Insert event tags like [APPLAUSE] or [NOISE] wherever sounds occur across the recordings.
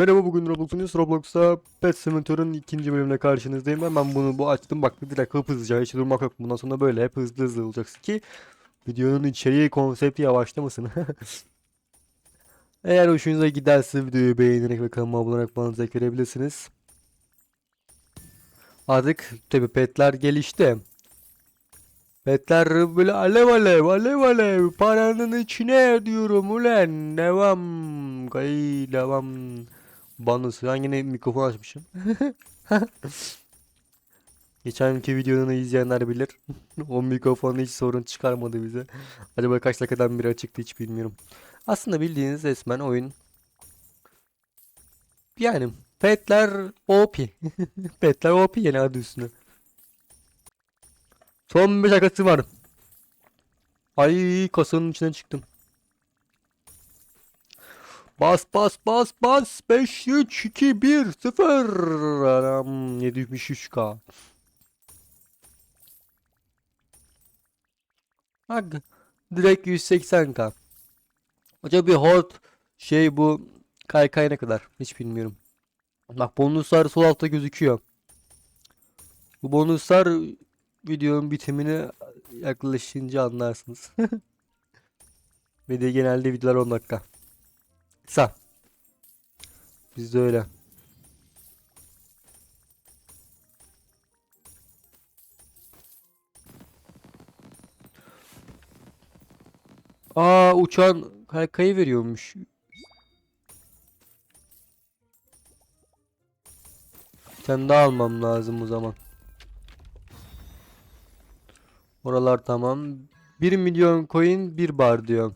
Merhaba bugün Roblox'un Roblox'ta Pet Cemetery'ın ikinci bölümüne karşınızdayım. Hemen bunu bu açtım bak direkt hıp hızlıca hiç durmak yok. Bundan sonra böyle hep hızlı hızlı olacaksın ki videonun içeriği konsepti yavaşlamasın. [LAUGHS] Eğer hoşunuza giderse videoyu beğenerek ve kanalıma abone olarak bana destek verebilirsiniz. Artık tabi petler gelişti. Petler böyle alev alev alev alev paranın içine diyorum ulen devam kay devam Banlısı ben yine mikrofon açmışım. [LAUGHS] Geçenki videonu izleyenler bilir. [LAUGHS] O mikrofon hiç sorun çıkarmadı bize. Acaba kaç dakikadan beri açıktı hiç bilmiyorum. Aslında bildiğiniz resmen oyun. Yani petler OP [LAUGHS] Petler OP yani adı üstüne Son 5 dakikası var. Ay kasanın içinden çıktım. Bas bas bas bas 5 3 2 1 0 Anam 773k. Bak direkt 180k. Acaba bir hot şey bu kaykay ne kadar hiç bilmiyorum. Bak bonuslar sol altta gözüküyor. Bu bonuslar videonun bitimini yaklaşınca anlarsınız. [LAUGHS] Ve de genelde videolar 10 dakika. Kısa. Bizde öyle. Aa uçan kaykayı veriyormuş. Bir tane daha almam lazım o zaman. Oralar tamam. 1 milyon coin 1 bar diyor.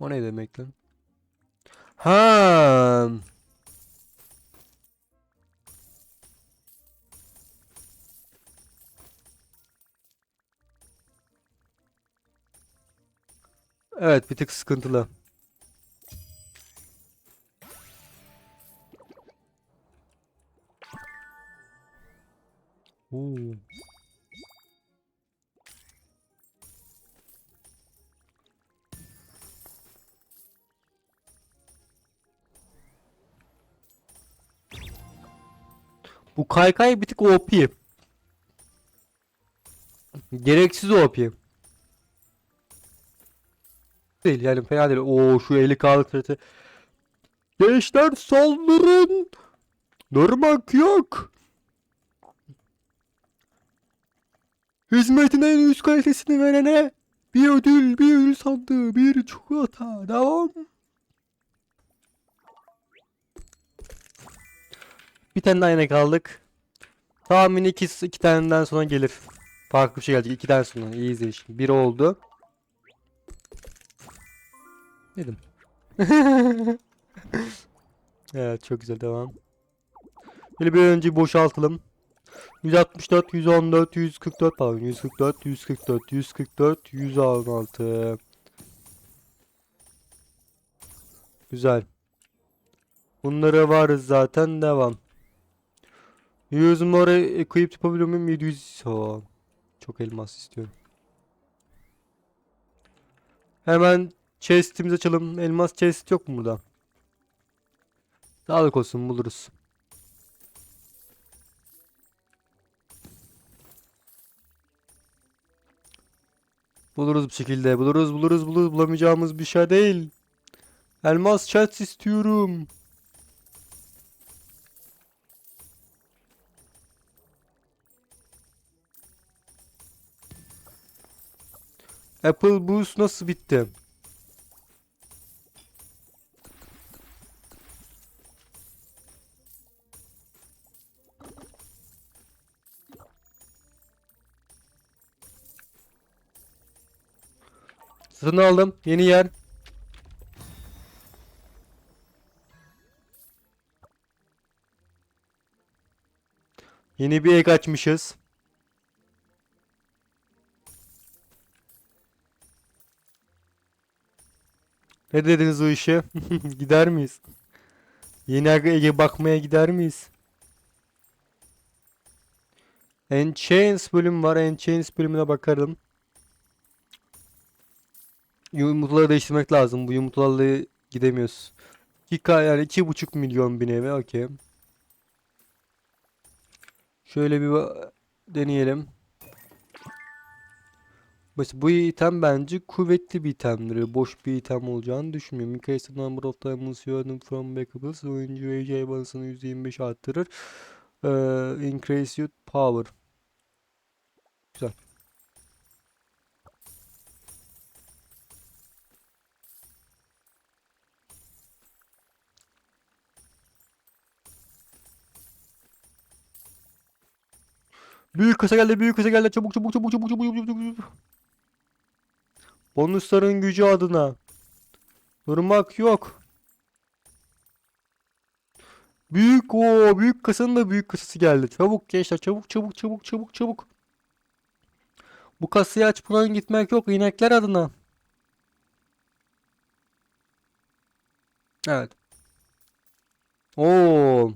O ne demek lan? Ha. Evet bir tık sıkıntılı. Kaykay bir tık OP. Gereksiz OP. Değil yani fena değil. Oo şu 50k'lık seti. Gençler saldırın. Durmak yok. Hizmetin en üst kalitesini verene bir ödül, bir ödül sandığı, bir çikolata. Devam. Bir tane daha yine kaldık. Tahmin iki, iki taneden sonra gelir. Farklı bir şey gelecek. İkiden sonra. İyi izleyin şimdi. Bir oldu. Dedim. [LAUGHS] evet çok güzel devam. Böyle bir önce boşaltalım. 164, 114, 144 pardon 144, 144, 144, 116. Güzel. Bunlara varız zaten devam. 100 more equip yapabiliyor muyum? 700. Oo, Çok elmas istiyorum. Hemen chest'imizi açalım. Elmas chest yok mu burada? Sağlık olsun buluruz. Buluruz bir şekilde. Buluruz buluruz buluruz. Bulamayacağımız bir şey değil. Elmas chest istiyorum. Apple Boost nasıl bitti? Satın aldım. Yeni yer. Yeni bir ek açmışız. Ne dediniz o işe? [LAUGHS] Gider miyiz? Yeni Ege bakmaya gider miyiz? Enchains bölüm var. Enchains bölümüne bakarım. Yumurtaları değiştirmek lazım. Bu yumurtaları Gidemiyoruz. 2K yani 2,5 milyon bir eve okey. Şöyle bir deneyelim. Mesela bu item bence kuvvetli bir itemdir. Boş bir item olacağını düşünmüyorum. Increase the number of diamonds you from backups. Oyuncu AJ bonusunu %25 arttırır. Ee, increase your power. Güzel. Büyük kasa geldi, büyük kasa geldi. Çabuk çabuk çabuk çabuk çabuk çabuk çabuk. Bonusların gücü adına. Durmak yok. Büyük o büyük kasanın da büyük kasası geldi. Çabuk gençler çabuk çabuk çabuk çabuk çabuk. Bu kasayı aç buradan gitmek yok inekler adına. Evet. Oo.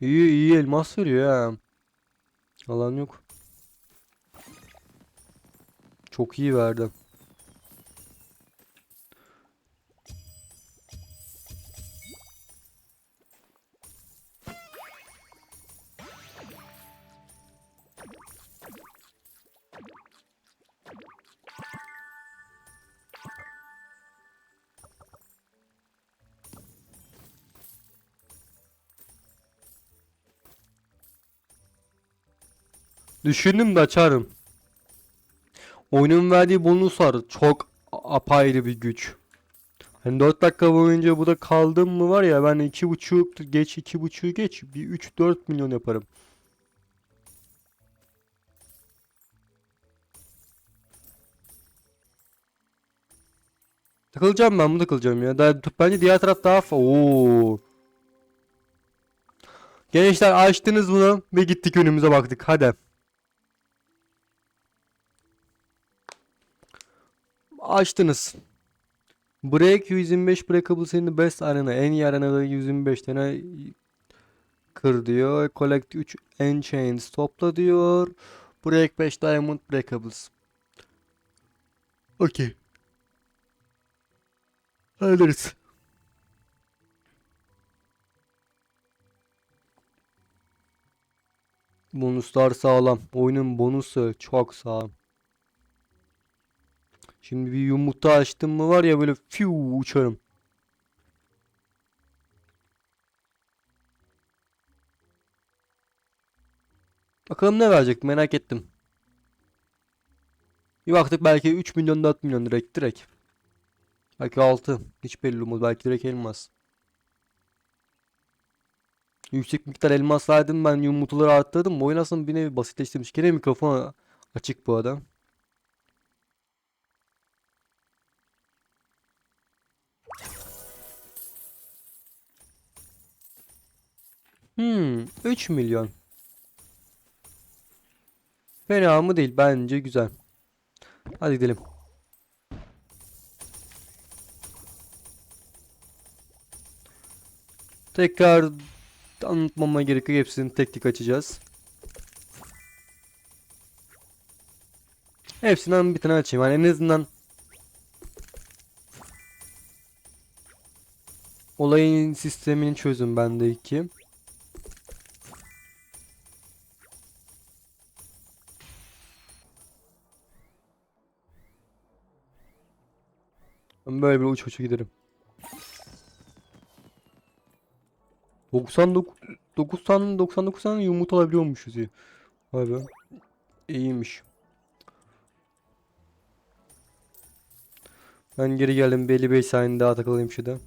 İyi iyi elmas veriyor ya. Alan yok. Çok iyi verdi. Düşündüm de açarım. Oyunun verdiği bonuslar çok apayrı bir güç. Hani 4 dakika boyunca burada kaldım mı var ya ben 2.5 geç 2.5 geç bir 3-4 milyon yaparım. Takılacağım ben bu takılacağım ya. Daha, bence diğer taraf daha Oo. Gençler açtınız bunu ve gittik önümüze baktık. Hadi. Açtınız. Break 125 breakable senin best arena. En iyi arenada 125 tane kır diyor. Collect 3 enchains topla diyor. Break 5 diamond breakables. Okey. Hallederiz. Bonuslar sağlam. Oyunun bonusu çok sağlam. Şimdi bir yumurta açtım mı var ya böyle fiu uçarım. Bakalım ne verecek merak ettim. Bir baktık belki 3 milyon 4 milyon direkt direkt. Belki 6. Hiç belli olmaz. Belki direkt elmas. Yüksek miktar elmas verdim ben yumurtaları arttırdım. Oyun aslında bir nevi basitleştirmiş. Gene mikrofon açık bu adam. Hmm, 3 milyon. Fena mı değil bence güzel. Hadi gidelim. Tekrar anlatmama gerek yok. Hepsini tek tek açacağız. Hepsinden bir tane açayım. Yani en azından olayın sistemini çözün bendeki. Ben böyle uç uça giderim. 99 90 99 tane yumurta alabiliyormuşuz ya. Vay be. İyiymiş. Ben geri geldim. Belli 5 saniye daha takılayım şurada.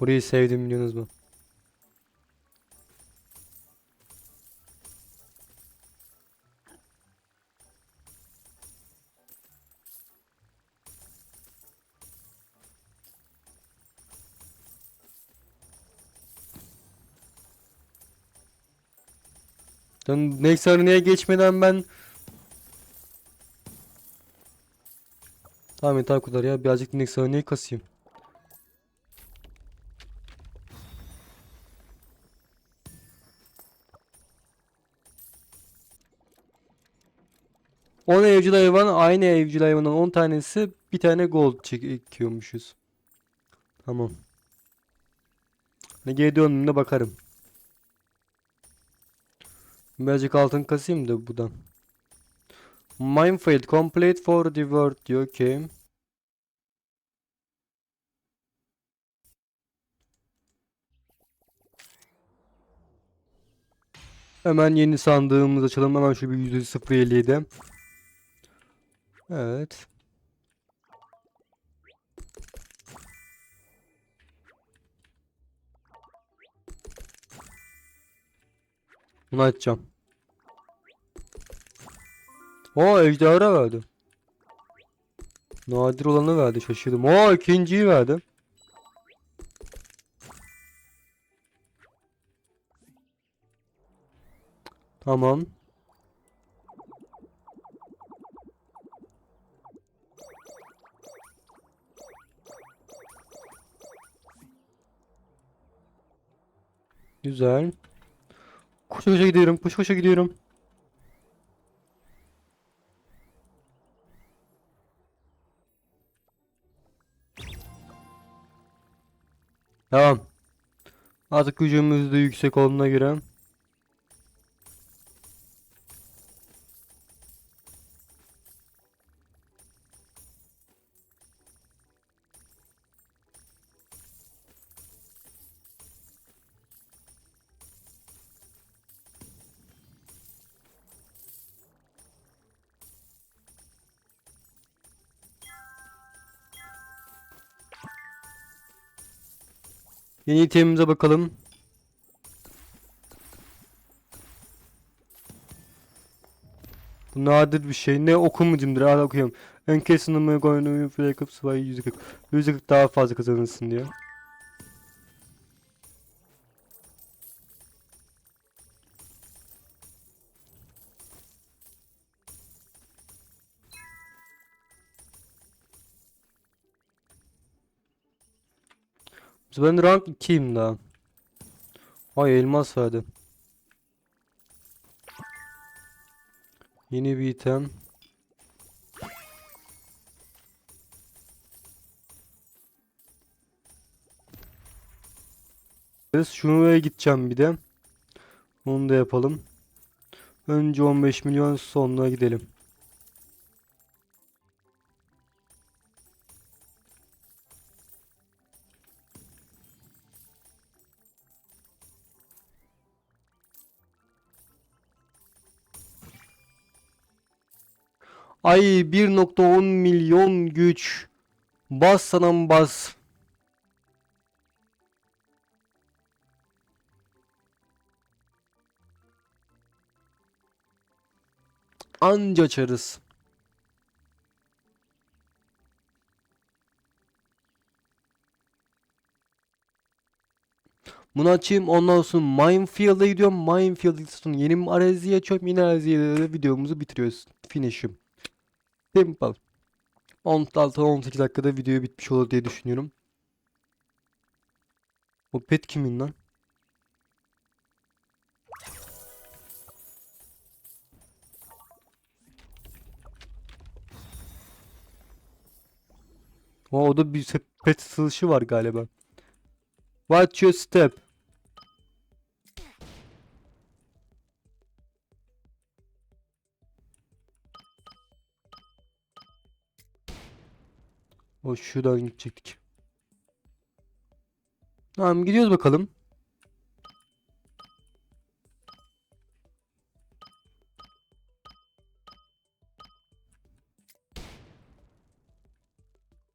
Burayı sevdim biliyorsunuz mu? Sen neyse örneğe geçmeden ben Tamam yeter kadar ya. Birazcık Nex örneği kasayım. On evcil hayvan aynı evcil hayvandan 10 tanesi bir tane gold çekiyormuşuz. Tamam. Ne Geri döndüğümde bakarım. Birazcık altın kasayım da buradan. Minefield complete for the world diyor ki. Hemen yeni sandığımızı açalım. Hemen şu bir %057. Evet. Bunu açacağım. O ejderha verdi. Nadir olanı verdi şaşırdım. O ikinciyi verdi. Tamam. Güzel. Koşa koşa gidiyorum. Koşa koşa gidiyorum. Artık gücümüz de yüksek olduğuna göre. Yeni itemimize bakalım. Bu nadir bir şey. Ne okumacımdır. Hala okuyorum. Enke sınırımı koyunu flake sıvayı %40. %40 daha fazla kazanırsın diyor. Ben rank 2'yim daha. Ay elmas verdi. Yeni bir item. Şuraya gideceğim bir de. Onu da yapalım. Önce 15 milyon sonra gidelim. Ay 1.10 milyon güç. Bas sanam bas. Anca açarız. Bunu açayım ondan sonra Minefield'a gidiyorum. Minefield'a sonra yeni bir arazi açıyorum. Yine araziye de videomuzu bitiriyoruz. Finish'im. Simple. 16-18 dakikada video bitmiş olur diye düşünüyorum. O pet kimin lan? O orada bir se- pet sılışı var galiba. Watch your step. O şuradan gidecektik. Tamam gidiyoruz bakalım.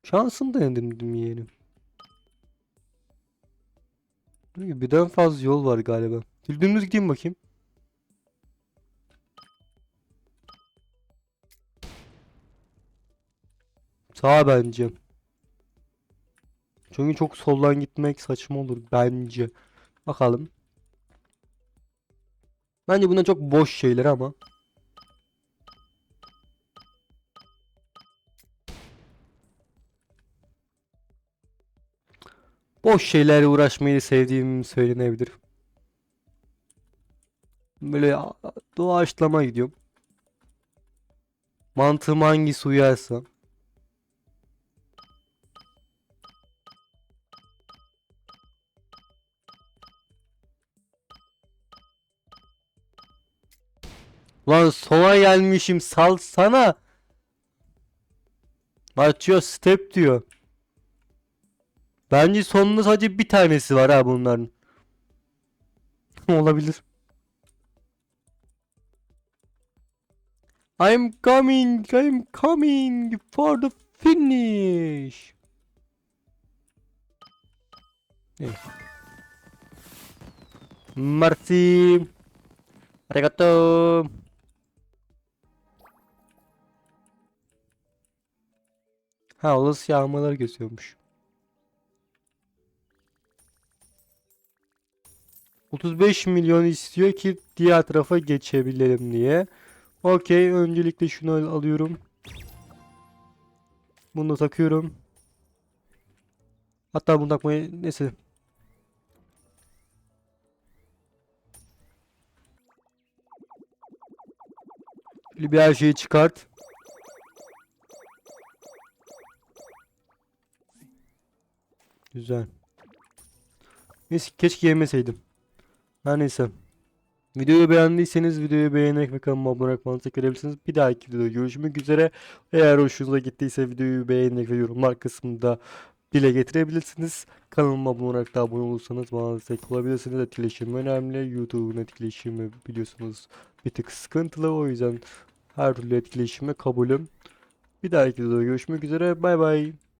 Şansım denedim yeğenim. Birden fazla yol var galiba. Dümdüz gideyim bakayım. Sağa bence. Çünkü çok soldan gitmek saçma olur bence. Bakalım. Bence bunlar çok boş şeyler ama. Boş şeylerle uğraşmayı sevdiğim söylenebilir. Böyle doğaçlama gidiyorum. Mantığım hangisi uyarsa. Lan sola gelmişim sal sana. Açıyor step diyor. Bence sonunda sadece bir tanesi var ha bunların. [LAUGHS] Olabilir. I'm coming, I'm coming for the finish. Merci. Arigato. Ha olası yağmalar gösteriyormuş. 35 milyon istiyor ki diğer tarafa geçebilelim diye. Okey, öncelikle şunu al- alıyorum. Bunu da takıyorum. Hatta bunu takmayı neyse. Bir her şeyi çıkart. Güzel. Neyse keşke yemeseydim. Her neyse. Videoyu beğendiyseniz videoyu beğenerek ve kanalıma abone olarak verebilirsiniz. Bir dahaki videoda görüşmek üzere. Eğer hoşunuza gittiyse videoyu beğenerek ve yorumlar kısmında dile getirebilirsiniz. Kanalıma abone olarak da abone olursanız bana destek olabilirsiniz. Etkileşim önemli. YouTube'un etkileşimi biliyorsunuz bir tık sıkıntılı. O yüzden her türlü etkileşime kabulüm. Bir dahaki videoda görüşmek üzere. Bay bay.